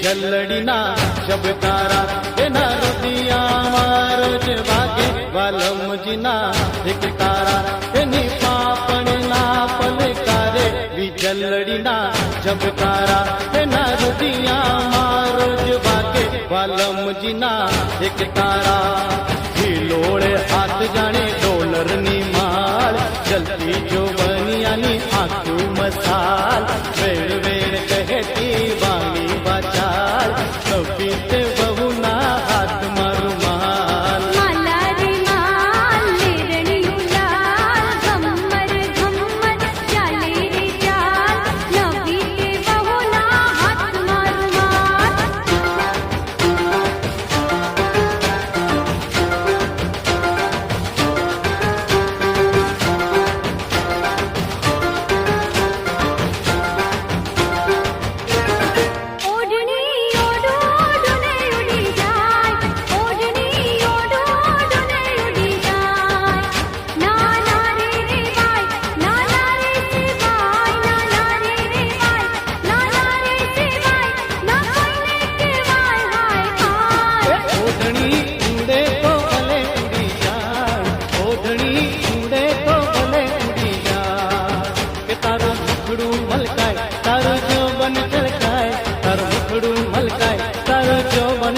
જલડીના શબ તારા, એના રતિયામાં રોજ ભાગે વાલમજીના એક તારા, એની પાપણના પલકારે વિજલડીના જબ તારા, એના રતિયામાં રોજ ભાગે વાલમજીના એક તારા. લોળે હાથ જાણે ડોલરની માળ ચલતી જોવનિયાની આખું મસાલ જોવન છલકાય તારું મુખડું મલકાય તારો જોવન